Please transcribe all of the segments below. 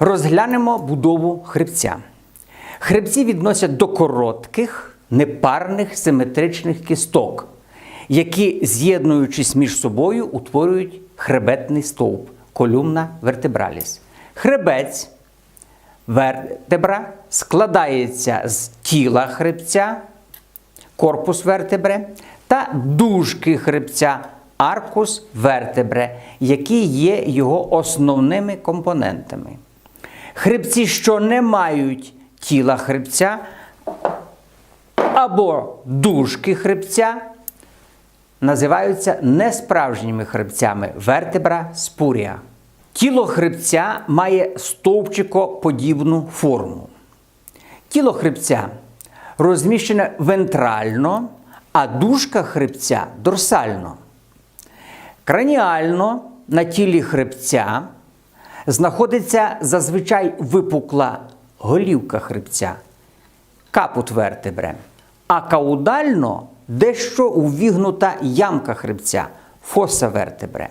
Розглянемо будову хребця. Хребці відносять до коротких, непарних симетричних кісток, які, з'єднуючись між собою, утворюють хребетний стовп колюмна вертебраліс. Хребець вертебра складається з тіла хребця, корпус вертебре та дужки хребця аркус вертебре, які є його основними компонентами. Хребці, що не мають тіла хребця або дужки хребця, називаються несправжніми хребцями вертебра спурія. Тіло хребця має стовпчикоподібну форму. Тіло хребця розміщене вентрально, а дужка хребця дорсально. Краніально на тілі хребця знаходиться зазвичай випукла голівка хребця, капут вертебре, а каудально дещо увігнута ямка хребця, фоса вертебре.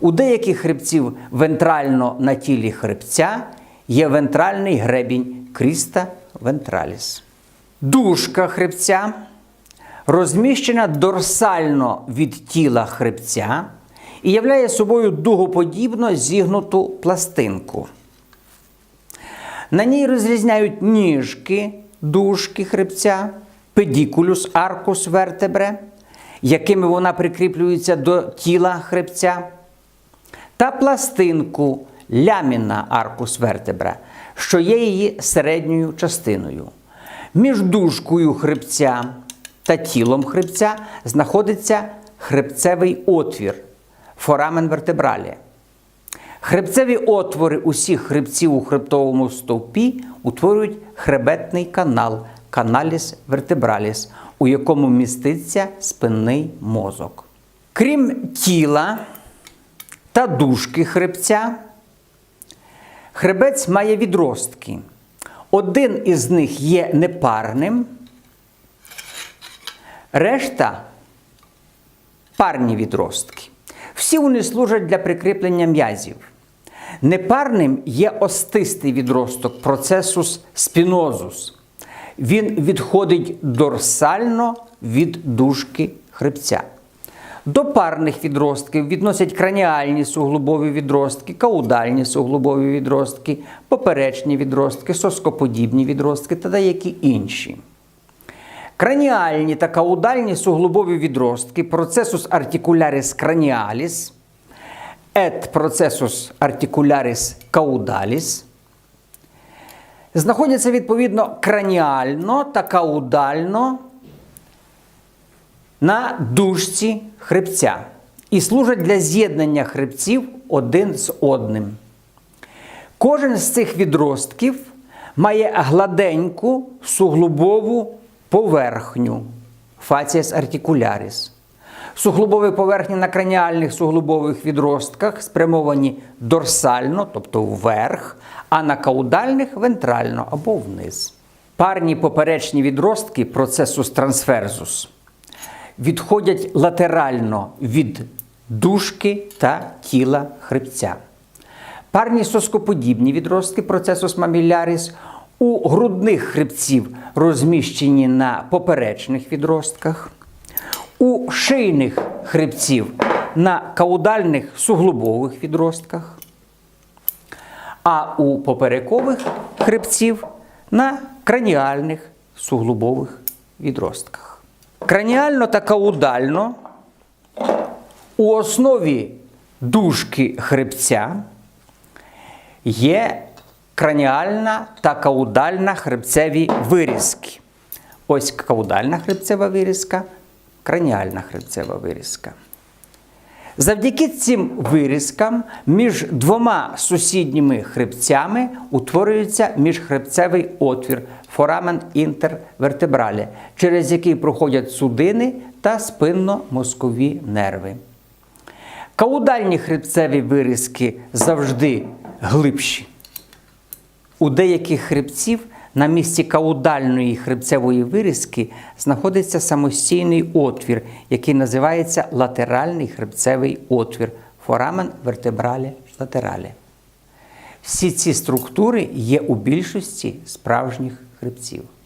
У деяких хребців вентрально на тілі хребця є вентральний гребінь кріста вентраліс. Дужка хребця розміщена дорсально від тіла хребця і являє собою дугоподібно зігнуту пластинку. На ній розрізняють ніжки, дужки хребця, педікулюс аркус вертебре, якими вона прикріплюється до тіла хребця, та пластинку ляміна аркус вертебра, що є її середньою частиною. Між дужкою хребця та тілом хребця знаходиться хребцевий отвір форамен вертебралі. Хребцеві отвори усіх хребців у хребтовому стовпі утворюють хребетний канал каналіс вертебраліс, у якому міститься спинний мозок. Крім тіла та дужки хребця, хребець має відростки. Один із них є непарним, решта парні відростки. Всі вони служать для прикріплення м'язів. Непарним є остистий відросток процесус спінозус. Він відходить дорсально від дужки хребця. До парних відростків відносять краніальні суглобові відростки, каудальні суглобові відростки, поперечні відростки, соскоподібні відростки та деякі інші. Краніальні та каудальні суглобові відростки процесус articularis cranialis, et processus articularis caudalis знаходяться відповідно краніально та каудально на дужці хребця і служать для з'єднання хребців один з одним. Кожен з цих відростків має гладеньку суглобову поверхню фаціас артикуляріс. Суглобові поверхні на краніальних суглобових відростках спрямовані дорсально, тобто вверх, а на каудальних вентрально або вниз. Парні поперечні відростки процесус трансферзус відходять латерально від дужки та тіла хребця. Парні соскоподібні відростки процесус маміляріс у грудних хребців розміщені на поперечних відростках, у шийних хребців на каудальних суглобових відростках, а у поперекових хребців на краніальних суглобових відростках. Краніально та каудально у основі дужки хребця є краніальна та каудальна хребцеві вирізки. Ось каудальна хребцева вирізка, краніальна хребцева вирізка. Завдяки цим вирізкам між двома сусідніми хребцями утворюється міжхребцевий отвір форамен інтервертебралі, через який проходять судини та спинно-мозкові нерви. Каудальні хребцеві вирізки завжди глибші. У деяких хребців на місці каудальної хребцевої вирізки знаходиться самостійний отвір, який називається латеральний хребцевий отвір форамен вертебралі латералі. Всі ці структури є у більшості справжніх хребців.